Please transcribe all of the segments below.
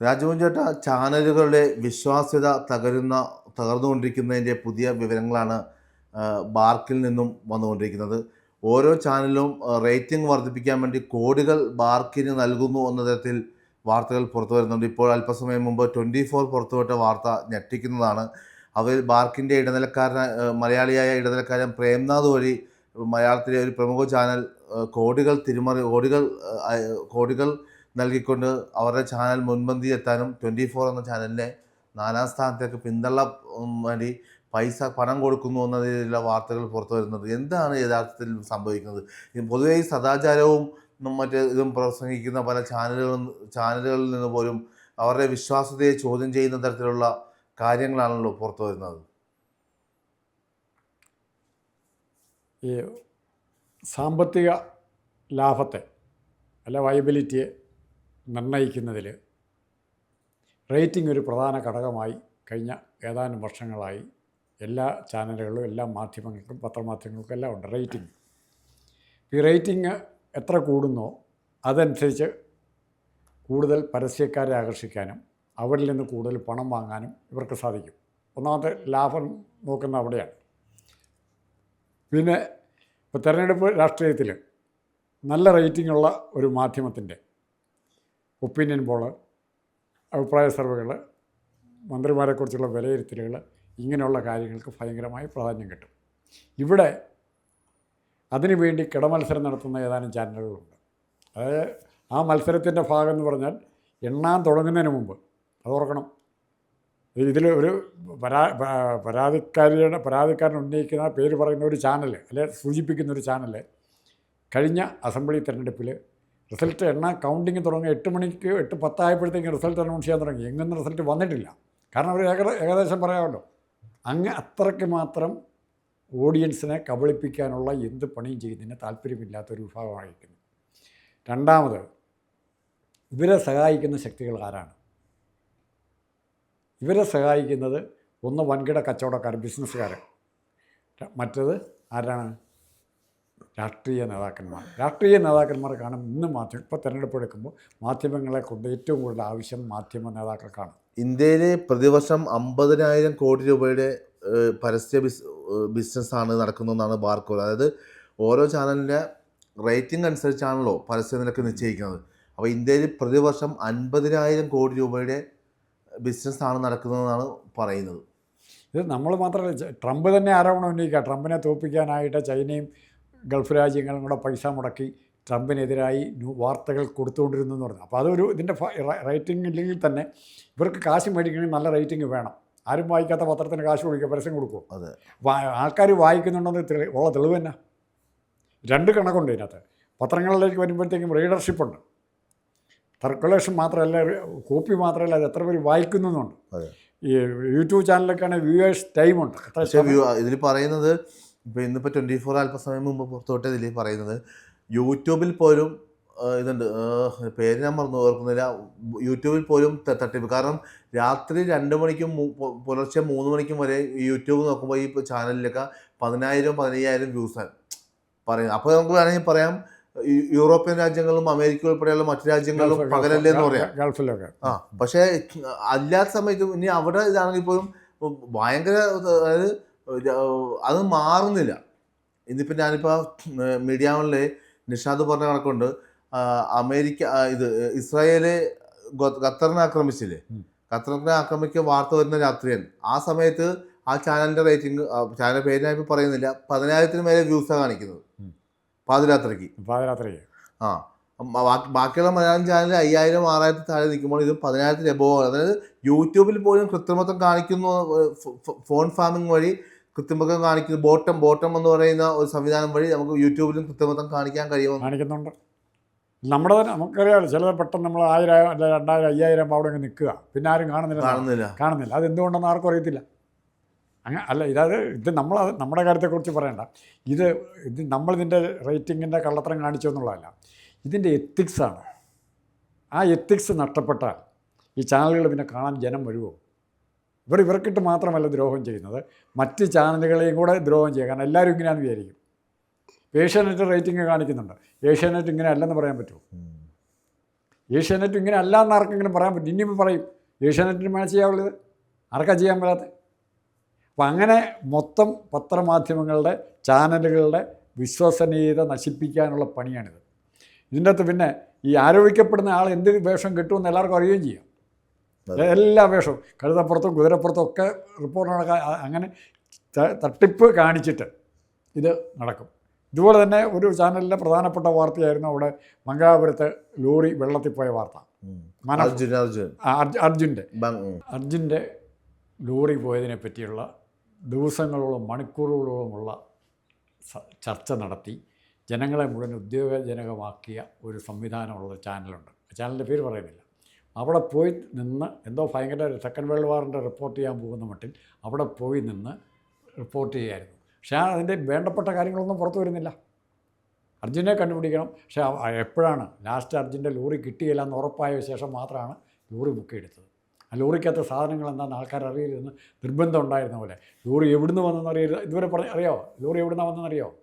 രാജമോഹൻ ചേട്ട ചാനലുകളുടെ വിശ്വാസ്യത തകരുന്ന തകർന്നുകൊണ്ടിരിക്കുന്നതിന്റെ പുതിയ വിവരങ്ങളാണ് ബാർക്കിൽ നിന്നും വന്നുകൊണ്ടിരിക്കുന്നത്. ഓരോ ചാനലും റേറ്റിംഗ് വർദ്ധിപ്പിക്കാൻ വേണ്ടി കോടികൾ ബാർക്കിന് നൽകുന്നു എന്ന തരത്തിൽ വാർത്തകൾ പുറത്തു വരുന്നുണ്ട്. ഇപ്പോൾ അല്പസമയം മുമ്പ് ട്വന്റി ഫോർ പുറത്തുവിട്ട വാർത്ത ഞെട്ടിക്കുന്നതാണ്. അവരിൽ ബാർക്കിന്റെ ഇടനിലക്കാരൻ മലയാളിയായ ഇടനിലക്കാരൻ പ്രേംനാഥ് വഴി മലയാളത്തിലെ ഒരു പ്രമുഖ ചാനൽ കോടികൾ തിരുമറി കോടികൾ കോടികൾ നൽകിക്കൊണ്ട് അവരുടെ ചാനൽ മുൻപന്തി എത്താനും ട്വന്റി ഫോർ എന്ന ചാനലിനെ നാലാം സ്ഥാനത്തേക്ക് പിന്തള്ള വേണ്ടി പൈസ പണം കൊടുക്കുന്നു എന്ന രീതിയിലുള്ള വാർത്തകൾ പുറത്തു വരുന്നത്. എന്താണ് യഥാർത്ഥത്തിൽ സംഭവിക്കുന്നത്? പൊതുവെ ഈ സദാചാരവും മറ്റ് ഇതും പ്രസംഗിക്കുന്ന പല ചാനലുകളും ചാനലുകളിൽ നിന്ന് പോലും അവരുടെ വിശ്വാസ്യതയെ ചോദ്യം ചെയ്യുന്ന തരത്തിലുള്ള കാര്യങ്ങളാണല്ലോ പുറത്തു വരുന്നത്. ഈ സാമ്പത്തിക ലാഭത്തെ അല്ല വയബിലിറ്റിയെ നിർണയിക്കുന്നതിൽ റേറ്റിംഗ് ഒരു പ്രധാന ഘടകമായി കഴിഞ്ഞ ഏതാനും വർഷങ്ങളായി എല്ലാ ചാനലുകളിലും എല്ലാ മാധ്യമങ്ങൾക്കും പത്രമാധ്യമങ്ങൾക്കും എല്ലാം ഉണ്ട് റേറ്റിംഗ്. ഈ റേറ്റിംഗ് എത്ര കൂടുന്നോ അതനുസരിച്ച് കൂടുതൽ പരസ്യക്കാരെ ആകർഷിക്കാനും അവരിൽ നിന്ന് കൂടുതൽ പണം വാങ്ങാനും ഇവർക്ക് സാധിക്കും. ഒന്നാമത്തെ ലാഭം നോക്കുന്ന അവിടെയാണ്. പിന്നെ ഇപ്പോൾ തെരഞ്ഞെടുപ്പ് രാഷ്ട്രീയത്തിൽ നല്ല റേറ്റിംഗ് ഉള്ള ഒരു മാധ്യമത്തിന്റെ ഒപ്പീനിയൻ പോൾ അഭിപ്രായ സർവേകൾ മന്ത്രിമാരെക്കുറിച്ചുള്ള വിലയിരുത്തലുകൾ ഇങ്ങനെയുള്ള കാര്യങ്ങൾക്ക് ഭയങ്കരമായി പ്രാധാന്യം കിട്ടും. ഇവിടെ അതിനുവേണ്ടി കിടമത്സരം നടത്തുന്ന ഏതാനും ചാനലുകളുണ്ട്. അതായത് ആ മത്സരത്തിന്റെ ഭാഗം എന്ന് പറഞ്ഞാൽ എണ്ണാൻ തുടങ്ങുന്നതിന് മുമ്പ് അത് ഓർക്കണം. ഇതിൽ ഒരു പരാ പരാതിക്കാരിയുടെ പരാതിക്കാരൻ ഉന്നയിക്കുന്ന പേര് പറയുന്ന ഒരു ചാനൽ അല്ലെ സൂചിപ്പിക്കുന്ന ഒരു ചാനൽ കഴിഞ്ഞ അസംബ്ലി തെരഞ്ഞെടുപ്പിൽ റിസൾട്ട് എണ്ണ കൗണ്ടിങ് തുടങ്ങി എട്ട് മണിക്ക് എട്ട് പത്തായപ്പോഴത്തേക്കും റിസൾട്ട് അനൗൺസ് ചെയ്യാൻ തുടങ്ങി. എങ്ങും റിസൾട്ട് വന്നിട്ടില്ല. കാരണം അവർ ഏക ഏകദേശം പറയാമല്ലോ. അങ്ങ് അത്രയ്ക്ക് മാത്രം ഓഡിയൻസിനെ കബളിപ്പിക്കാനുള്ള എന്ത് പണിയും ചെയ്യുന്നതിന് താല്പര്യമില്ലാത്തൊരു വിഭാഗമായിരിക്കുന്നു. രണ്ടാമത് ഇവരെ സഹായിക്കുന്ന ശക്തികൾ ആരാണ്? ഇവരെ സഹായിക്കുന്നത് ഒന്ന് വൻകിട കച്ചവടക്കാർ ബിസിനസ്സുകാർ മറ്റത് ആരാണ്? രാഷ്ട്രീയ നേതാക്കന്മാർ. രാഷ്ട്രീയ നേതാക്കന്മാർ കാണും. ഇന്ന് മാധ്യമം ഇപ്പോൾ തിരഞ്ഞെടുപ്പ് എടുക്കുമ്പോൾ മാധ്യമങ്ങളെ കൊണ്ട് ഏറ്റവും കൂടുതൽ ആവശ്യം മാധ്യമ നേതാക്കൾക്കാണ്. ഇന്ത്യയിലെ പ്രതിവർഷം അമ്പതിനായിരം കോടി രൂപയുടെ പരസ്യ ബിസ് ബിസിനസ്സാണ് നടക്കുന്നതെന്നാണ് ബാർക്കോൾ അതായത് ഓരോ ചാനലിന്റെ റേറ്റിംഗ് അനുസരിച്ചാണല്ലോ പരസ്യ നിരക്ക് നിശ്ചയിക്കുന്നത്. അപ്പോൾ ഇന്ത്യയിൽ പ്രതിവർഷം അൻപതിനായിരം കോടി രൂപയുടെ ബിസിനസ്സാണ് നടക്കുന്നതെന്നാണ് പറയുന്നത്. ഇത് നമ്മൾ മാത്രമല്ല ട്രംപ് തന്നെ ആരോപണം ഉന്നയിക്കുക. ട്രംപിനെ തോൽപ്പിക്കാനായിട്ട് ചൈനയും ഗൾഫ് രാജ്യങ്ങളും കൂടെ പൈസ മുടക്കി ട്രംപിനെതിരായി വാർത്തകൾ കൊടുത്തുകൊണ്ടിരുന്നു എന്ന് പറഞ്ഞു. അപ്പോൾ അതൊരു ഇതിന്റെ റേറ്റിംഗ് ഇല്ലെങ്കിൽ തന്നെ ഇവർക്ക് കാശ് മേടിക്കണമെങ്കിൽ നല്ല റേറ്റിംഗ് വേണം. ആരും വായിക്കാത്ത പത്രത്തിന് കാശ് കൊടുക്കുക പരസ്യം കൊടുക്കും അതെ. ആൾക്കാർ വായിക്കുന്നുണ്ടെന്ന് തെളി ഉള്ള തെളിവ് തന്നെ രണ്ട് കണക്കുണ്ട് ഇതിനകത്ത്. പത്രങ്ങളിലേക്ക് വരുമ്പോഴത്തേക്കും റീഡർഷിപ്പ് ഉണ്ട്. സർക്കുലേഷൻ മാത്രമല്ല കോപ്പി മാത്രമല്ല അത് എത്ര പേര് വായിക്കുന്നുണ്ട് ഈ യൂട്യൂബ് ചാനലൊക്കെയാണെങ്കിൽ വ്യൂവേഴ്സ് ടൈമുണ്ട്. ഇതിൽ പറയുന്നത് ഇപ്പോൾ ഇന്നിപ്പോൾ ട്വന്റി ഫോർ അല്പസമയം മുമ്പ് പുറത്തോട്ട് ഇതിൽ പറയുന്നത്? യൂട്യൂബിൽ പോലും ഇതുണ്ട്. പേര് ഞാൻ മറന്നു ഓർക്കുന്നില്ല. യൂട്യൂബിൽ പോലും തട്ടിപ്പ്. കാരണം രാത്രി രണ്ട് മണിക്കും പുലർച്ചെ മൂന്ന് മണിക്കും വരെ യൂട്യൂബ് നോക്കുമ്പോൾ ഈ ചാനലിലൊക്കെ പതിനായിരം പതിനയ്യായിരം വ്യൂസാണ് പറയുന്നത്. അപ്പോൾ നമുക്ക് വേണമെങ്കിൽ പറയാം യൂറോപ്യൻ രാജ്യങ്ങളും അമേരിക്ക ഉൾപ്പെടെയുള്ള മറ്റു രാജ്യങ്ങളും പകലല്ലേ എന്ന് പറയാം. ഗൾഫിലൊക്കെ. ആ പക്ഷേ അല്ലാത്ത സമയത്തും ഇനി അവിടെ ഇതാണെങ്കിൽ പോലും ഭയങ്കര അതായത് അത് മാറുന്നില്ല. ഇന്നിപ്പോൾ ഞാനിപ്പോൾ മീഡിയാവിൽ നിഷാദ് പറഞ്ഞ കണക്കുണ്ട്. അമേരിക്ക ഇത് ഇസ്രായേൽ ഖത്തറിനെ ആക്രമിച്ചില്ലേ? ഖത്തറിനെ ആക്രമിക്കുക വാർത്ത വരുന്ന രാത്രിയാണ്. ആ സമയത്ത് ആ ചാനലിന്റെ റേറ്റിംഗ് ചാനൽ പേര് ഞാൻ ഇപ്പോൾ പറയുന്നില്ല. പതിനായിരത്തിന് മേലെ വ്യൂസാണ് കാണിക്കുന്നത്. പാതിരാത്രിക്ക്. പാതിരാത്രിക്ക്. പാതിരാത്രി ആ ബാക്കിയുള്ള മലയാളം ചാനൽ അയ്യായിരം ആറായിരത്തി താഴെ നിൽക്കുമ്പോൾ ഇത് പതിനായിരത്തിന് എബോ അതായത് യൂട്യൂബിൽ പോലും കൃത്രിമത്വം കാണിക്കുന്നു ഫോൺ ഫാമിംഗ് വഴി കൃത്രിമത്വം കാണിക്കുന്നു ബോട്ടം ബോട്ടം എന്ന് പറയുന്ന ഒരു സംവിധാനം വഴി നമുക്ക് യൂട്യൂബിലും കൃത്രിമത്വം കാണിക്കാൻ കഴിയുമെന്ന്. കാണിക്കുന്നുണ്ട്. നമ്മുടെ തന്നെ നമുക്കറിയാമല്ലോ ചിലത് പെട്ടെന്ന് നമ്മൾ ആയിരം അല്ല രണ്ടായിരം അയ്യായിരം അവിടെ അങ്ങ് നിൽക്കുക. പിന്നെ ആരും കാണുന്നില്ല. കാണുന്നില്ല. കാണുന്നില്ല. അത് എന്തുകൊണ്ടെന്ന് ആർക്കും അറിയത്തില്ല. അങ്ങനെ അല്ല ഇതത് ഇത് നമ്മൾ നമ്മുടെ കാര്യത്തെക്കുറിച്ച് പറയണ്ട. ഇത് ഇത് നമ്മളിതിന്റെ റേറ്റിങ്ങിന്റെ കള്ളത്തരം കാണിച്ചു എന്നുള്ളതല്ല. ഇതിന്റെ എത്തിക്സാണ് ആ എത്തിക്സ് നഷ്ടപ്പെട്ടാൽ ഈ ചാനലുകൾ പിന്നെ കാണാൻ ജനം വരുമോ ഇവർ ഇവർക്കിട്ട് മാത്രമല്ല ദ്രോഹം ചെയ്യുന്നത്. മറ്റ് ചാനലുകളെയും കൂടെ ദ്രോഹം ചെയ്യുക. കാരണം എല്ലാവരും ഇങ്ങനെയാണെന്ന് വിചാരിക്കും. ഏഷ്യാനെറ്റ് റേറ്റിംഗ് കാണിക്കുന്നുണ്ട്. ഏഷ്യാനെറ്റ് ഇങ്ങനെ അല്ലെന്ന് പറയാൻ പറ്റുമോ? ഏഷ്യാനെറ്റ് ഇങ്ങനെ അല്ല എന്ന് ആർക്കെങ്കിലും പറയാൻ പറ്റും ഇനിയിപ്പോൾ പറയും ഏഷ്യാനെറ്റിന് മാച്ച് ചെയ്യാവുള്ളത് ആർക്കാ ചെയ്യാൻ പറ്റാത്തത് അപ്പം അങ്ങനെ മൊത്തം പത്രമാധ്യമങ്ങളുടെ ചാനലുകളുടെ വിശ്വസനീയത നശിപ്പിക്കാനുള്ള പണിയാണിത്. ഇതിന്റെ അകത്ത് പിന്നെ ഈ ആരോപിക്കപ്പെടുന്ന ആൾ എന്ത് വേഷം കിട്ടുമെന്ന് എല്ലാവർക്കും അറിയുകയും ചെയ്യാം. എല്ലാ വേഷവും. കഴുതപ്പുറത്തും കുതിരപ്പുറത്തും ഒക്കെ റിപ്പോർട്ട് നടക്കാൻ അങ്ങനെ തട്ടിപ്പ് കാണിച്ചിട്ട് ഇത് നടക്കും. ഇതുപോലെ തന്നെ ഒരു ചാനലിലെ പ്രധാനപ്പെട്ട വാർത്തയായിരുന്നു അവിടെ മംഗലാപുരത്ത് ലോറി വെള്ളത്തിൽ പോയ വാർത്ത. അർജുൻ അർജുൻ. അർജുന്റെ. അർജുന്റെ ലോറി പോയതിനെ പറ്റിയുള്ള ദിവസങ്ങളോളം മണിക്കൂറുകളോളമുള്ള ചർച്ച നടത്തി. ജനങ്ങളെ മുഴുവൻ ഉദ്യോഗജനകമാക്കിയ ഒരു സംവിധാനമുള്ള ചാനലുണ്ട്. ആ ചാനലിന്റെ പേര് പറയുന്നില്ല. അവിടെ പോയി നിന്ന് എന്തോ ഭയങ്കര സെക്കൻഡ് വേൾഡ് വാറിന്റെ റിപ്പോർട്ട് ചെയ്യാൻ പോകുന്ന മട്ടിൽ അവിടെ പോയി നിന്ന് റിപ്പോർട്ട് ചെയ്യായിരുന്നു പക്ഷേ അതിന്റെ വേണ്ടപ്പെട്ട കാര്യങ്ങളൊന്നും പുറത്തു വരുന്നില്ല. അർജുനെ കണ്ടുപിടിക്കണം. പക്ഷേ എപ്പോഴാണ് ലാസ്റ്റ് അർജുന്റെ ലോറി കിട്ടിയില്ല എന്ന് ഉറപ്പായ ശേഷം മാത്രമാണ് ലോറി ബുക്ക് എടുത്തത് ആ ലോറിക്കകത്ത് സാധനങ്ങൾ എന്താണെന്ന് ആൾക്കാർ അറിയരുതെന്ന് നിർബന്ധം ഉണ്ടായിരുന്ന പോലെ. ലോറി എവിടുന്ന് വന്നെന്ന് അറിയരുത് ഇതുവരെ പറഞ്ഞ അറിയാമോ ലോറി എവിടുന്നാണ് വന്നെന്ന് അറിയാമോ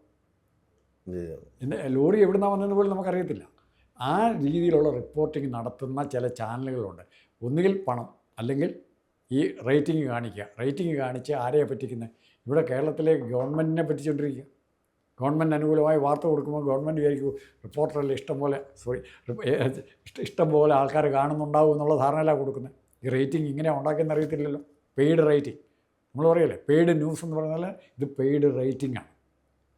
ലോറി എവിടുന്നാണ് വന്നതെന്ന് പോലും നമുക്കറിയത്തില്ല. ആ രീതിയിലുള്ള റിപ്പോർട്ടിംഗ് നടത്തുന്ന ചില ചാനലുകളുണ്ട് ഒന്നുകിൽ പണം അല്ലെങ്കിൽ ഈ റേറ്റിംഗ് കാണിക്കുക. റേറ്റിംഗ് കാണിച്ച് ആരെയാണ് പറ്റിക്കുന്നത് ഇവിടെ കേരളത്തിലെ ഗവൺമെന്റിനെ പറ്റിച്ചുകൊണ്ടിരിക്കുക ഗവൺമെന്റ് അനുകൂലമായി വാർത്ത കൊടുക്കുമ്പോൾ ഗവൺമെന്റ് വിചാരിക്കും റിപ്പോർട്ടറിൽ ഇഷ്ടംപോലെ സോറി ഇഷ്ടംപോലെ ആൾക്കാർ കാണുന്നുണ്ടാവും എന്നുള്ള ധാരണയിലാണ് കൊടുക്കുന്നത് ഈ റേറ്റിംഗ് ഇങ്ങനെ ഉണ്ടാക്കിയെന്ന് അറിയത്തില്ലല്ലോ പെയ്ഡ് റേറ്റിംഗ് നമ്മൾ പറയല്ലേ പെയ്ഡ് ന്യൂസ് എന്ന് പറഞ്ഞാൽ ഇത് പെയ്ഡ് റേറ്റിംഗ് ആണ്.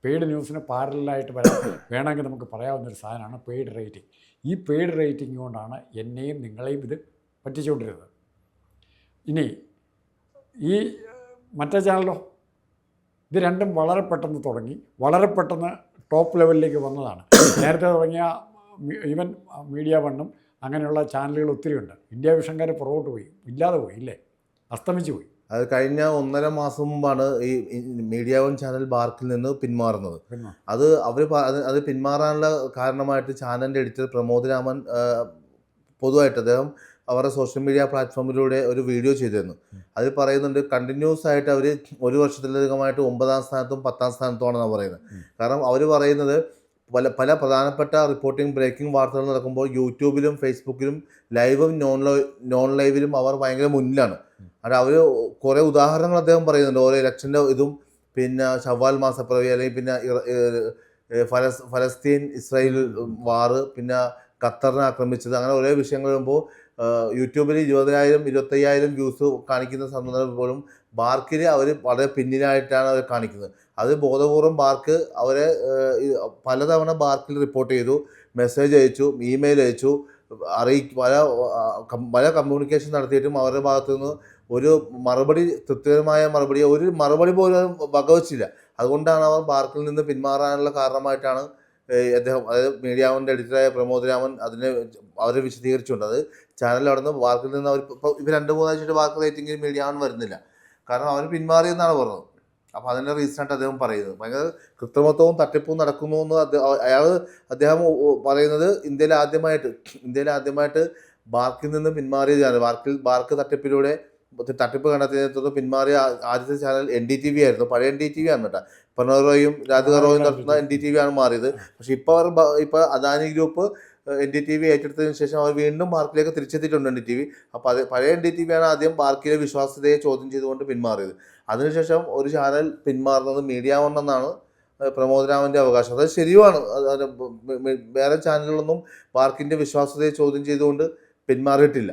പെയ്ഡ് ന്യൂസിന് പാരലായിട്ട് വരാം വേണമെങ്കിൽ നമുക്ക് പറയാവുന്നൊരു സാധനമാണ് പെയ്ഡ് റേറ്റിംഗ് ഈ പെയ്ഡ് റേറ്റിംഗ് കൊണ്ടാണ് എന്നെയും നിങ്ങളെയും ഇത് പറ്റിച്ചുകൊണ്ടിരുന്നത്. ഇനി ഈ മറ്റേ ചാനലോ ഇത് രണ്ടും വളരെ പെട്ടെന്ന് തുടങ്ങി. വളരെ പെട്ടെന്ന് ടോപ്പ് ലെവലിലേക്ക് വന്നതാണ്. നേരത്തെ തുടങ്ങിയ ഈവൻ മീഡിയ വണ്ണും അങ്ങനെയുള്ള ചാനലുകൾ ഒത്തിരി ഉണ്ട്. ഇന്ത്യ വിഷൻകാർ പുറകോട്ട് പോയി. ഇല്ലാതെ പോയി ഇല്ലേ? അസ്തമിച്ചു പോയി. അത് കഴിഞ്ഞ ഒന്നര മാസം മുമ്പാണ് ഈ മീഡിയ വൺ ചാനൽ ബാർക്കിൽ നിന്ന് പിന്മാറുന്നത്. അത് അവർ അത് പിന്മാറാനുള്ള കാരണമായിട്ട് ചാനലിന്റെ എഡിറ്റർ പ്രമോദ് രാമൻ പൊതുവായിട്ട് അദ്ദേഹം അവരുടെ സോഷ്യൽ മീഡിയ പ്ലാറ്റ്ഫോമിലൂടെ ഒരു വീഡിയോ ചെയ്തിരുന്നു. അതിൽ പറയുന്നുണ്ട് കണ്ടിന്യൂസ് ആയിട്ട് അവർ ഒരു വർഷത്തിലധികമായിട്ട് ഒമ്പതാം സ്ഥാനത്തും പത്താം സ്ഥാനത്തുമാണെന്നാണ് പറയുന്നത്. കാരണം അവർ പറയുന്നത് പല പല പ്രധാനപ്പെട്ട റിപ്പോർട്ടിംഗ് ബ്രേക്കിംഗ് വാർത്തകൾ നടക്കുമ്പോൾ യൂട്യൂബിലും ഫേസ്ബുക്കിലും ലൈവും നോൺ ലൈവ് നോൺ ലൈവിലും അവർ ഭയങ്കര മുന്നിലാണ്. അത് അവർ കുറേ ഉദാഹരണങ്ങൾ അദ്ദേഹം പറയുന്നുണ്ട്. ഓരോ ഇലക്ഷന്റെ ഇതും പിന്നെ ഷവാൽ മാസപ്പിറവി അല്ലെങ്കിൽ പിന്നെ ഫലസ് ഫലസ്തീൻ ഇസ്രായേൽ വാറ് പിന്നെ ഖത്തറിനെ ആക്രമിച്ചത് അങ്ങനെ ഓരോ വിഷയങ്ങൾ വരുമ്പോൾ യൂട്യൂബിൽ ഇരുപതിനായിരം ഇരുപത്തയ്യായിരം വ്യൂസ് കാണിക്കുന്ന സന്ദർഭം പോലും ബാർക്കിൽ അവർ വളരെ പിന്നിലായിട്ടാണ് അവർ കാണിക്കുന്നത്. അത് ബോധപൂർവം ബാർക്ക് അവരെ പലതവണ ബാർക്കിൽ റിപ്പോർട്ട് ചെയ്തു മെസ്സേജ് അയച്ചു ഇമെയിൽ അയച്ചു അറിയി പല പല കമ്മ്യൂണിക്കേഷൻ നടത്തിയിട്ടും അവരുടെ ഭാഗത്തു നിന്ന് ഒരു മറുപടി തൃപ്തികരമായ മറുപടി ഒരു മറുപടി പോലും വകവച്ചില്ല. അതുകൊണ്ടാണ് അവർ പാർക്കിൽ നിന്ന് പിന്മാറാനുള്ള കാരണമായിട്ടാണ് അദ്ദേഹം അതായത് മീഡിയ വണിന്റെ എഡിറ്ററായ പ്രമോദ് രാമൻ അതിനെ അവരെ വിശദീകരിച്ചുകൊണ്ട് അത് ചാനൽ അവിടെ നിന്ന് വാർക്കിൽ നിന്ന് അവർ ഇപ്പോൾ ഇവർ രണ്ട് മൂന്നാഴ്ചയായിട്ട് വാർക്ക് റേറ്റിംഗിൽ മീഡിയ വൺ വരുന്നില്ല. കാരണം അവർ പിന്മാറിയെന്നാണ് പറഞ്ഞത്. അപ്പോൾ അതിന്റെ റീസണായിട്ട് അദ്ദേഹം പറയുന്നത്. ഭയങ്കര കൃത്രിമത്വവും തട്ടിപ്പും നടക്കുന്നു എന്ന് അയാൾ അദ്ദേഹം പറയുന്നത് ഇന്ത്യയിൽ ആദ്യമായിട്ട് ഇന്ത്യയിൽ ആദ്യമായിട്ട് ബാർക്കിൽ നിന്ന് പിന്മാറിയതാണ്. ബാർക്കിൽ ബാർക്ക് തട്ടിപ്പിലൂടെ തട്ടിപ്പ് കണ്ടെത്തിയതിനെ തുടർന്ന് പിന്മാറിയ ആദ്യത്തെ channel N D T V ആയിരുന്നു. പഴയ എൻ ഡി ടി വി ആണ് കേട്ടോ. പ്രണവ് റോയും രാധിക റോയും നടത്തുന്ന എൻ ഡി ടി വി ആണ് മാറിയത്. പക്ഷെ ഇപ്പോൾ അവർ ഇപ്പോൾ Adani group N D T V ഏറ്റെടുത്തതിന് ശേഷം അവർ വീണ്ടും ബാർക്കിലേക്ക് തിരിച്ചെത്തിയിട്ടുണ്ട് എൻ ഡി ടി വി അപ്പോൾ അത് പഴയ എൻ ഡി ടി വി ആണ് ആദ്യം ബാർക്കിലെ വിശ്വാസ്യതയെ ചോദ്യം ചെയ്തുകൊണ്ട് പിന്മാറിയത്. അതിനുശേഷം ഒരു ചാനൽ പിന്മാറുന്നത് മീഡിയ വണ്ണെന്നാണ് എന്നാണ് പ്രമോദ് രാമന്റെ അവകാശം. അത് ശരിയുമാണ്. വേറെ ചാനലുകളൊന്നും പാർക്കിന്റെ വിശ്വാസ്യതയെ ചോദ്യം ചെയ്തുകൊണ്ട് പിന്മാറിയിട്ടില്ല.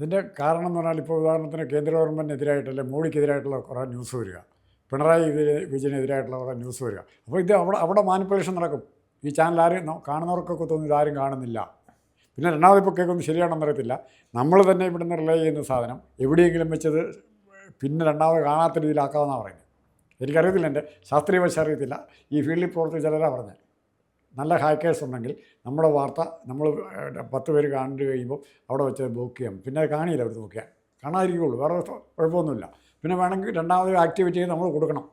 ഇതിന്റെ കാരണം എന്ന് പറഞ്ഞാൽ ഇപ്പോൾ ഉദാഹരണത്തിന് കേന്ദ്ര ഗവൺമെന്റിനെതിരായിട്ടല്ലേ മോഡിക്കെതിരായിട്ടുള്ള കുറേ ന്യൂസ് വരിക. പിണറായി വിജയ- വിജയനെതിരായിട്ടുള്ള കുറേ ന്യൂസ് വരിക. അപ്പോൾ ഇത് അവിടെ അവിടെ മാനിപ്പുലേഷൻ നടക്കും. ഈ ചാനൽ ആരും കാണുന്നവർക്കൊക്കെ തോന്നി ഇതാരും കാണുന്നില്ല. പിന്നെ രണ്ടാമത് ഇപ്പോൾ കേൾക്കുന്നത് ശരിയാണെന്ന് അറിയത്തില്ല. നമ്മൾ തന്നെ ഇവിടുന്ന് റിലേ ചെയ്യുന്ന സാധനം എവിടെയെങ്കിലും വെച്ചത് പിന്നെ രണ്ടാമത് കാണാത്ത രീതിയിലാക്കാമെന്നാണ് പറയുന്നത്. എനിക്കറിയത്തില്ല എന്റെ ശാസ്ത്രീയ വശം അറിയത്തില്ല. ഈ ഫീൽഡിൽ പ്രവർത്തിച്ച ചിലരാണ് പറഞ്ഞത്. നല്ല ഹാക്കേഴ്സ് ഉണ്ടെങ്കിൽ നമ്മുടെ വാർത്ത നമ്മൾ പത്ത് പേര് കണ്ടു കഴിയുമ്പോൾ അവിടെ വെച്ച് ബ്ലോക്ക് ചെയ്യാം. പിന്നെ അത് കാണിയില്ല അവർ നോക്കിയാൽ കാണാതിരിക്കുള്ളൂ വേറെ കുഴപ്പമൊന്നുമില്ല. പിന്നെ വേണമെങ്കിൽ രണ്ടാമത് ആക്ടിവിറ്റി ചെയ്ത് നമ്മൾ കൊടുക്കണം.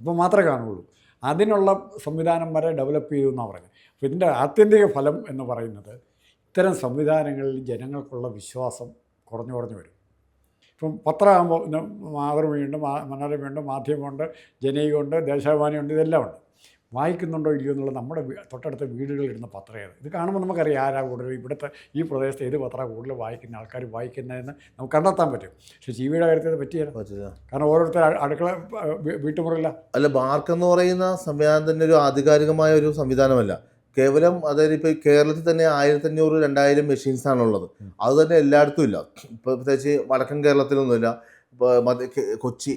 അപ്പോൾ മാത്രമേ കാണുള്ളൂ. അതിനുള്ള സംവിധാനം വരെ ഡെവലപ്പ് ചെയ്തു എന്നാണ് പറയുന്നത് അപ്പോൾ ഇതിന്റെ ആത്യന്തിക ഫലം എന്ന് പറയുന്നത് ഇത്തരം സംവിധാനങ്ങളിൽ ജനങ്ങൾക്കുള്ള വിശ്വാസം കുറഞ്ഞു കുറഞ്ഞു വരും. ഇപ്പം പത്രമാകുമ്പോൾ മാതൃഭൂമിയുണ്ട് മനോരമയുണ്ട് മാധ്യമമുണ്ട് ജനീകമുണ്ട് ദേശാഭിമാനിയുണ്ട് ഇതെല്ലാം ഉണ്ട്. വായിക്കുന്നുണ്ടോ ഇല്ലയോ എന്നുള്ളത് നമ്മുടെ തൊട്ടടുത്ത വീടുകളിൽ ഇടുന്ന പത്രം ഏത് ഇത് കാണുമ്പോൾ നമുക്കറിയാം ആരാ കൂടുതൽ ഇവിടുത്തെ ഈ പ്രദേശത്ത് ഏത് പത്രം കൂടുതൽ വായിക്കുന്ന ആൾക്കാർ വായിക്കുന്നതെന്ന് നമുക്ക് കണ്ടെത്താൻ പറ്റും. പക്ഷേ ജീവിയുടെ വിയുടെ കാര്യത്തിൽ അത് പറ്റിയില്ല. കാരണം ഓരോരുത്തർ അടുക്കള വീട്ടുമുറയില്ല അല്ല ബാർക്ക് എന്ന് പറയുന്ന സംവിധാനം തന്നെ ഒരു ആധികാരികമായ ഒരു സംവിധാനമല്ല. കേവലം അതായത് ഇപ്പോൾ കേരളത്തിൽ തന്നെ ആയിരത്തി അഞ്ഞൂറ് രണ്ടായിരം മെഷീൻസാണുള്ളത് അത് തന്നെ എല്ലായിടത്തും ഇല്ല. ഇപ്പോൾ പ്രത്യേകിച്ച് വടക്കൻ കേരളത്തിലൊന്നുമില്ല. കൊച്ചി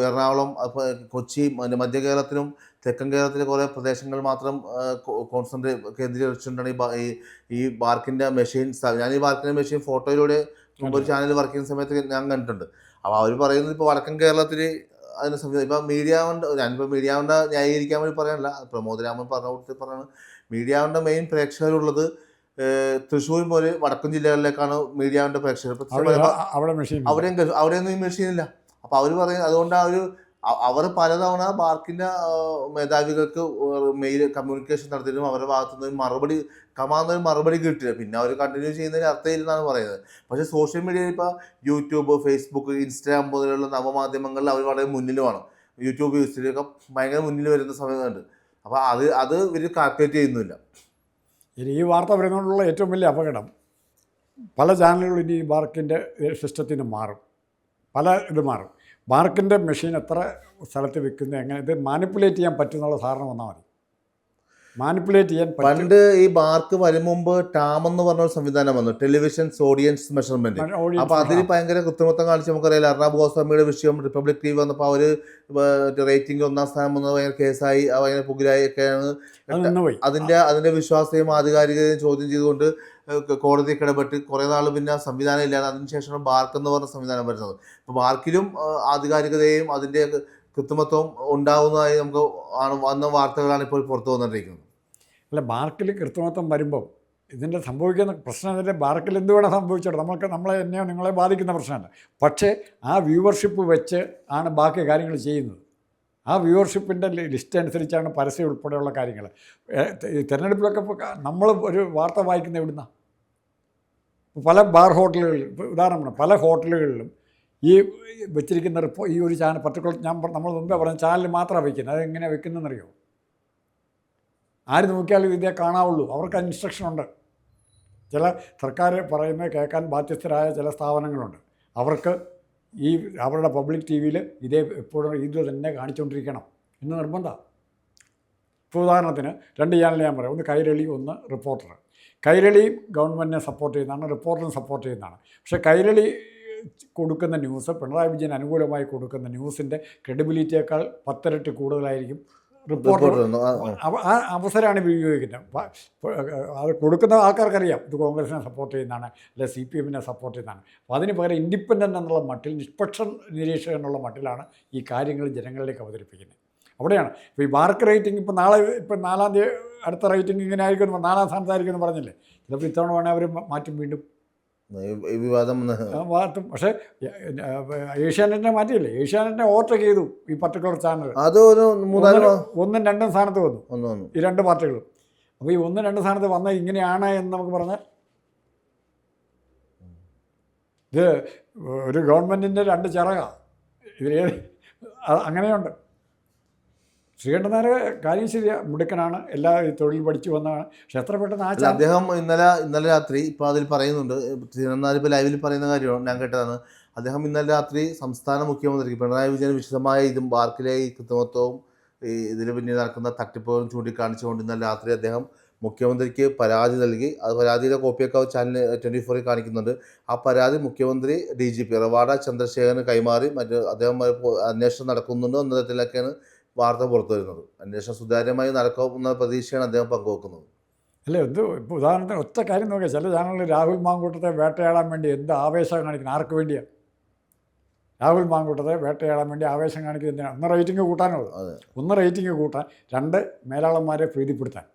എറണാകുളം കൊച്ചി മധ്യ കേരളത്തിലും തെക്കൻ കേരളത്തിലെ കുറേ പ്രദേശങ്ങൾ മാത്രം കോൺസെൻട്രേറ്റ് കേന്ദ്രീകരിച്ചുകൊണ്ടാണ് ഈ ഈ ബാർക്കിന്റെ മെഷീൻ ഞാൻ ഈ ബാർക്കിന്റെ മെഷീൻ ഫോട്ടോയിലൂടെ മുമ്പ് ഒരു ചാനൽ വർക്ക് ചെയ്യുന്ന സമയത്ത് ഞാൻ കണ്ടിട്ടുണ്ട്. അപ്പോൾ അവർ പറയുന്നത് ഇപ്പോൾ വടക്കൻ കേരളത്തിൽ അതിന് സംവിധാനം ഇപ്പം മീഡിയ കൊണ്ട് ഞാനിപ്പോൾ മീഡിയ കൊണ്ട് ന്യായീകരിക്കാൻ വേണ്ടി പറയാനല്ല പ്രമോദ് രാമൻ പറഞ്ഞ കൂട്ടത്തിൽ പറയുന്നത് മീഡിയ കൊണ്ട് മെയിൻ പ്രേക്ഷകരുള്ളത് തൃശ്ശൂർ പോലെ വടക്കൻ ജില്ലകളിലേക്കാണ് മീഡിയ കൊണ്ട് പ്രേക്ഷകർ ഇപ്പൊ അവിടെ അവിടെയും അവിടെയൊന്നും ഈ മെഷീൻ ഇല്ല. അപ്പോൾ അവർ പറയും അതുകൊണ്ട് ആ ഒരു അവർ പലതവണ പാർക്കിന്റെ മേധാവികൾക്ക് മെയിൽ കമ്മ്യൂണിക്കേഷൻ നടത്തിയിട്ടും അവരുടെ ഭാഗത്തു നിന്ന് മറുപടി കമാന്ന് ഒരു മറുപടി കിട്ടില്ല പിന്നെ അവർ കണ്ടിന്യൂ ചെയ്യുന്നതിന് അർത്ഥമില്ലെന്നാണ് പറയുന്നത്. പക്ഷെ സോഷ്യൽ മീഡിയയിൽ ഇപ്പോൾ യൂട്യൂബ് ഫേസ്ബുക്ക് ഇൻസ്റ്റാഗ്രാം പോലെയുള്ള നവമാധ്യമങ്ങളിൽ അവർ വളരെ മുന്നിലുമാണ് യൂട്യൂബ് യൂസിലൊക്കെ ഭയങ്കര മുന്നിൽ വരുന്ന സമയമുണ്ട് അപ്പോൾ അത് അത് ഇവർ കാൽക്കുലേറ്റ് ചെയ്യുന്നില്ല. ഇനി ഈ വാർത്ത വരുന്നതുകൊണ്ടുള്ള ഏറ്റവും വലിയ അപകടം പല ചാനലുകളും ഇനി ഈ ബാർക്കിന്റെ സിസ്റ്റത്തിന് മാറും. പല ഇത് മാറും. ബാർക്കിന്റെ മെഷീൻ എത്ര സ്ഥലത്ത് വിൽക്കുന്നത് എങ്ങനെ ഇത് മാനിപ്പുലേറ്റ് ചെയ്യാൻ പറ്റുന്നുള്ള ധാരണ വന്നാൽ മതി. മാനിപ്പുലേറ്റ് ചെയ്യാൻ പണ്ട് ഈ ബാർക്ക് വരും മുമ്പ് ടാം എന്ന് പറഞ്ഞ ഒരു സംവിധാനം വന്നു. Television audience measurement. അപ്പൊ അതിൽ ഭയങ്കര കൃത്രിമത്വം കാണിച്ച് നമുക്കറിയാം അർണാബ് ഗോസ്വാമിയുടെ വിഷയം റിപ്പബ്ലിക് ടി വി വന്നപ്പോൾ അവർ റേറ്റിംഗ് ഒന്നാം സ്ഥാനം വന്നത് ഭയങ്കര കേസായി ഭയങ്കര പുകിലായി ഒക്കെയാണ്. അതിന്റെ അതിന്റെ വിശ്വാസയും ആധികാരികതയും ചോദ്യം ചെയ്തുകൊണ്ട് കോടതി കിടപെട്ട് കുറെ നാൾ പിന്നെ സംവിധാനം ഇല്ലാതെ അതിനുശേഷമാണ് ബാർക്ക് എന്ന് പറഞ്ഞ സംവിധാനം വരുന്നത്. അപ്പോൾ ബാർക്കിലും ആധികാരികതയും അതിന്റെ കൃത്രിമത്വം ഉണ്ടാകുന്നതായി നമുക്ക് ആണ് വന്ന വാർത്തകളാണ് ഇപ്പോൾ പുറത്തു വന്നുകൊണ്ടിരിക്കുന്നത്. അല്ല ബാർക്കിൽ കൃത്രിമത്വം വരുമ്പോൾ ഇതിന്റെ സംഭവിക്കുന്ന പ്രശ്നം ഇതിന്റെ ബാർക്കിൽ എന്ത് വേണം സംഭവിച്ചോട്ടെ? നമ്മൾക്ക് നമ്മളെ എന്നെയോ നിങ്ങളെ ബാധിക്കുന്ന പ്രശ്നമല്ല. പക്ഷേ ആ വ്യൂവർഷിപ്പ് വെച്ച് ആണ് ബാക്കി കാര്യങ്ങൾ ചെയ്യുന്നത്. ആ വ്യൂവർഷിപ്പിന്റെ ലിസ്റ്റ് അനുസരിച്ചാണ് പരസ്യം ഉൾപ്പെടെയുള്ള കാര്യങ്ങൾ. തിരഞ്ഞെടുപ്പിലൊക്കെ നമ്മൾ ഒരു വാർത്ത വായിക്കുന്ന എവിടുന്ന? പല ബാർ ഹോട്ടലുകളിൽ ഉദാഹരണം പല ഹോട്ടലുകളിലും ഈ വെച്ചിരിക്കുന്ന റിപ്പോ ഈ ഒരു ചാനൽ പർട്ടിക്കുലർ ഞാൻ നമ്മൾ മുമ്പേ പറഞ്ഞ ചാനൽ മാത്രമാണ് വയ്ക്കുന്നത് അത് എങ്ങനെയാണ് വെക്കുന്നതെന്നറിയോ ആര് നോക്കിയാലും ഇതേ കാണാവുള്ളൂ. അവർക്ക് ഇൻസ്ട്രക്ഷൻ ഉണ്ട്. ചില സർക്കാർ പറയുന്നത് കേൾക്കാൻ ബാധ്യസ്ഥരായ ചില സ്ഥാപനങ്ങളുണ്ട്. അവർക്ക് ഈ അവരുടെ പബ്ലിക് ടി വിയിൽ ഇതേ എപ്പോഴും ഇത് തന്നെ കാണിച്ചുകൊണ്ടിരിക്കണം എന്ന് നിർബന്ധമാണ് ഇപ്പോൾ ഉദാഹരണത്തിന് രണ്ട് ചാനൽ ഞാൻ പറയാം. ഒന്ന് കൈരളി ഒന്ന് റിപ്പോർട്ടർ കൈരളി ഗവൺമെന്റിനെ സപ്പോർട്ട് ചെയ്യുന്നതാണ് റിപ്പോർട്ടറിനെ സപ്പോർട്ട് ചെയ്യുന്നതാണ്. പക്ഷേ കൈരളി കൊടുക്കുന്ന ന്യൂസ് പിണറായി വിജയൻ അനുകൂലമായി കൊടുക്കുന്ന ന്യൂസിന്റെ ക്രെഡിബിലിറ്റിയേക്കാൾ പത്തിരട്ടി കൂടുതലായിരിക്കും റിപ്പോർട്ടർ റിപ്പോർട്ട് ആ, ആ. അവ- ആ അവസരമാണ് ഉപയോഗിക്കുന്നത് അത് കൊടുക്കുന്ന ആൾക്കാർക്കറിയാം. ഇത് കോൺഗ്രസിനെ സപ്പോർട്ട് ചെയ്യുന്നതാണ് അല്ലെ സി പി എമ്മിനെ സപ്പോർട്ട് ചെയ്യുന്നതാണ്. അപ്പോൾ അതിന് പകരം ഇൻഡിപെൻഡന്റ് എന്നുള്ള മട്ടിൽ നിഷ്പക്ഷ നിരീക്ഷകൻ എന്നുള്ള മട്ടിലാണ് ഈ കാര്യങ്ങൾ ജനങ്ങളിലേക്ക് അവതരിപ്പിക്കുന്നത്. അവിടെയാണ്. ഇപ്പോൾ ഈ മാർക്ക് റേറ്റിംഗ് ഇപ്പോൾ നാളെ ഇപ്പോൾ നാലാം തീയതി അടുത്ത റേറ്റിംഗ് ഇങ്ങനെ ആയിരിക്കും നാലാം സ്ഥാനത്തായിരിക്കും എന്ന് പറഞ്ഞില്ലേ? ചിലപ്പോൾ ഇത്തവണ വേണേൽ അവർ മാറ്റും വീണ്ടും വിവാദം മാറ്റും പക്ഷേ ഏഷ്യാനെറ്റിനെ മാറ്റിയില്ലേ? ഏഷ്യാനെറ്റിനെ ഓവർടേക്ക് ചെയ്തു ഈ പർട്ടിക്കുലർ ചാനൽ അത് ഒരു ഒന്നും രണ്ടും സ്ഥാനത്ത് വന്നു. ഒന്ന് വന്നു. ഈ രണ്ട് പാർട്ടികളും. അപ്പോൾ ഈ ഒന്നും രണ്ട് സ്ഥാനത്ത് വന്ന ഇങ്ങനെയാണ് എന്ന് നമുക്ക് പറഞ്ഞാൽ ഇത് ഒരു ഗവൺമെന്റിന്റെ രണ്ട് ചിറക. ഇതിലേ അങ്ങനെയുണ്ട്. ശ്രീകണ്ഠൻ നായർ കാര്യം ശരി മിടുക്കനാണ്. എല്ലാ തൊഴിൽ പഠിച്ചു വന്നതാണ്. പക്ഷെ എത്ര പെട്ടെന്ന് ആ അദ്ദേഹം ഇന്നലെ ഇന്നലെ രാത്രി ഇപ്പോൾ അതിൽ പറയുന്നുണ്ട്. തിരുവനന്തപുരം ഇപ്പോൾ ലൈവിൽ പറയുന്ന കാര്യമാണ് ഞാൻ കേട്ടതാണ്. അദ്ദേഹം ഇന്നലെ രാത്രി സംസ്ഥാന മുഖ്യമന്ത്രിക്ക് പിണറായി വിജയൻ വിശദമായ ഇതും ബാർക്കിലെ ഈ കൃത്രിമത്വവും ഈ ഇതിന് പിന്നിൽ നടക്കുന്ന തട്ടിപ്പുകളും ചൂണ്ടിക്കാണിച്ചുകൊണ്ട് ഇന്നലെ രാത്രി അദ്ദേഹം മുഖ്യമന്ത്രിക്ക് പരാതി നൽകി. അത് പരാതിയുടെ കോപ്പിയൊക്കെ ചാനൽ ട്വന്റി ഫോറിൽ കാണിക്കുന്നുണ്ട്. ആ പരാതി മുഖ്യമന്ത്രി ഡി ജി പി റവാഡ ചന്ദ്രശേഖരന് കൈമാറി. മറ്റ് അദ്ദേഹം അന്വേഷണം നടക്കുന്നുണ്ടോ എന്ന തരത്തിലൊക്കെയാണ് വാർത്ത പുറത്തുവരുന്നത് അന്വേഷണം സുതാര്യമായി നടക്കുമെന്ന പ്രതീക്ഷയാണ് അദ്ദേഹം പങ്കുവെക്കുന്നത്. അല്ല എന്ത് ഇപ്പോൾ ഉദാഹരണത്തിന് ഒറ്റ കാര്യം നോക്കിയാൽ ചില ചാനലിൽ രാഹുൽ മാങ്കൂട്ടത്തെ വേട്ടയാടാൻ വേണ്ടി എന്ത് ആവേശം കാണിക്കുന്നത് ആർക്ക് വേണ്ടിയാണ് രാഹുൽ മാങ്കൂട്ടത്തെ വേട്ടയാടാൻ വേണ്ടി ആവേശം കാണിക്കുന്നത് എന്തിനാണ് ഒന്ന് റേറ്റിംഗ് കൂട്ടാനുള്ളത് ഒന്ന് റേറ്റിംഗ് കൂട്ടാൻ. രണ്ട് മേലാളന്മാരെ പ്രീതിപ്പെടുത്താൻ.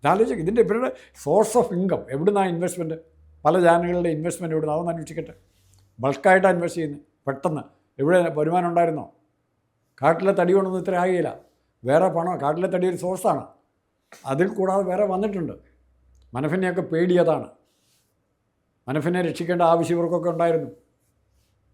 ഇതാലോചിക്കും ഇതിന്റെ ഇവരുടെ സോഴ്സ് ഓഫ് ഇൻകം എവിടുന്നാണ് ഇൻവെസ്റ്റ്മെന്റ് പല ചാനലുകളുടെ ഇൻവെസ്റ്റ്മെന്റ് എവിടുന്ന്? അതൊന്ന് അന്വേഷിക്കട്ടെ. ബൾക്കായിട്ടാണ് ഇൻവെസ്റ്റ് ചെയ്യുന്നത്. പെട്ടെന്ന്. എവിടെ വരുമാനം ഉണ്ടായിരുന്നോ? കാട്ടിലെ തടി കൊണ്ടൊന്നും ഇത്ര ആകില്ല വേറെ പണം? കാട്ടിലെ തടി ഒരു സോഴ്സാണ് അതിൽ കൂടാതെ വേറെ വന്നിട്ടുണ്ട്. മനഫിനെയൊക്കെ പേടിയതാണ്. മനഫിനെ രക്ഷിക്കേണ്ട ആവശ്യം ഇവർക്കൊക്കെ ഉണ്ടായിരുന്നു.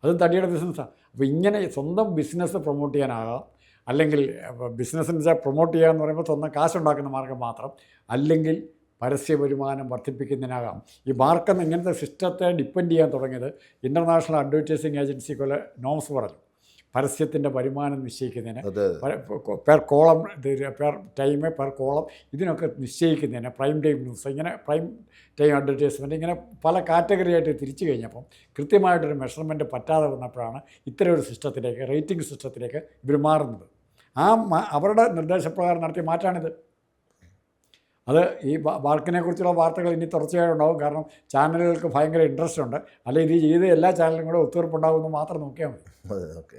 അതും തടിയുടെ ബിസിനസ്സാണ് അപ്പോൾ ഇങ്ങനെ സ്വന്തം ബിസിനസ് പ്രൊമോട്ട് ചെയ്യാനാകാം. അല്ലെങ്കിൽ ബിസിനസ്സിനെ പ്രൊമോട്ട് ചെയ്യുക എന്ന് പറയുമ്പോൾ സ്വന്തം കാശുണ്ടാക്കുന്ന മാർഗം മാത്രം. അല്ലെങ്കിൽ പരസ്യ വരുമാനം വർദ്ധിപ്പിക്കുന്നതിനാകാം. ഈ മാർക്കെന്ന് ഇങ്ങനത്തെ സിസ്റ്റത്തെ ഡിപ്പെൻഡ് ചെയ്യാൻ തുടങ്ങിയത് ഇന്റർനാഷണൽ അഡ്വർടൈസിങ് ഏജൻസി പോലെ നോംസ് പറഞ്ഞു. പരസ്യത്തിന്റെ വരുമാനം നിശ്ചയിക്കുന്നതിന് per column per time per column ഇതിനൊക്കെ നിശ്ചയിക്കുന്നതിന് പ്രൈം ടൈം ന്യൂസ് ഇങ്ങനെ പ്രൈം ടൈം അഡ്വർടൈസ്മെന്റ് ഇങ്ങനെ പല കാറ്റഗറി ആയിട്ട് തിരിച്ചു കഴിഞ്ഞപ്പം കൃത്യമായിട്ടൊരു മെഷർമെന്റ് പറ്റാതെ വന്നപ്പോഴാണ് ഇത്തരം ഒരു സിസ്റ്റത്തിലേക്ക് റേറ്റിംഗ് സിസ്റ്റത്തിലേക്ക് ഇവർ മാറുന്നത്. ആ അവരുടെ നിർദ്ദേശപ്രകാരം നടത്തിയ മാറ്റാണിത് അത് ഈ ബാർക്കിനെ കുറിച്ചുള്ള വാർത്തകൾ ഇനി തുടർച്ചയായി ഉണ്ടാവും കാരണം ചാനലുകൾക്ക് ഭയങ്കര ഇൻട്രസ്റ്റ് ഉണ്ട്. അല്ലെങ്കിൽ ഇത് ചെയ്ത് എല്ലാ ചാനലും കൂടെ ഒത്തുതീർപ്പുണ്ടാകുമെന്ന് മാത്രം നോക്കിയാൽ മതി. ഓക്കെ.